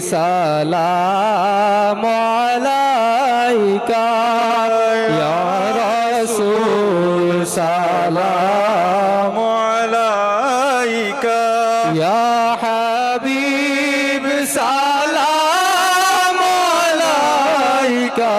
সালাম আলাইকা। ইয়া রাসূল সালাম আলাইকা। ইয়া হাবিব সালাম আলাইকা।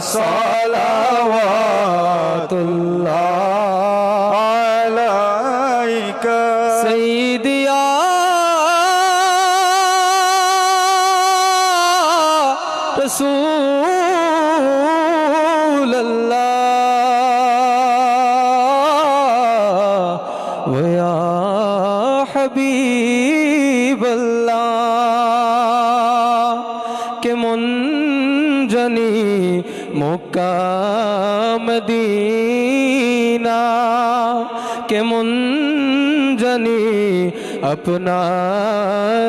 সালাওয়াতুল্লাহ আলাইকা। সাইয়্যিদি رسول اللہ ویا حبیب اللہ کہ منجنی مقام مدینہ کہ منجنی اپنا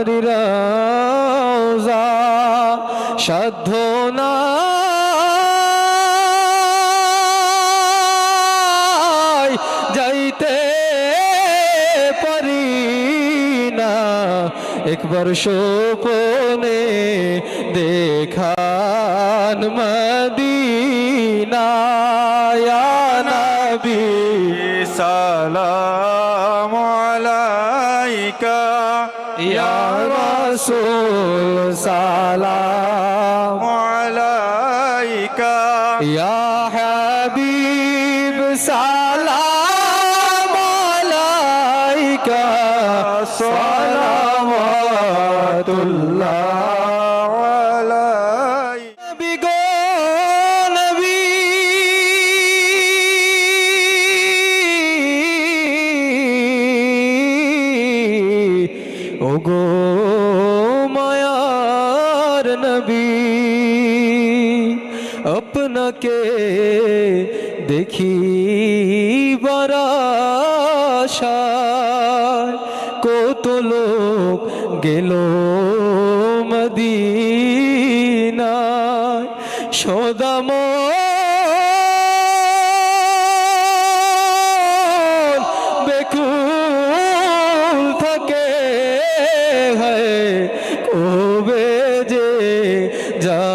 روزہ সাধ্য নাই যাইতে পারি না। একবার সোপনে দেখান মদিনা ইয়া নবী সালাম আলাইকা। ইয়া রাসূল সালাম হাবিব সালাম আলাইকা ও গো মায়ার নবী। আপনাকে দেখি বারাশায় কত লোক গেল মদিনায় সদাম বেকুল থাকে হয় কবে যে যাব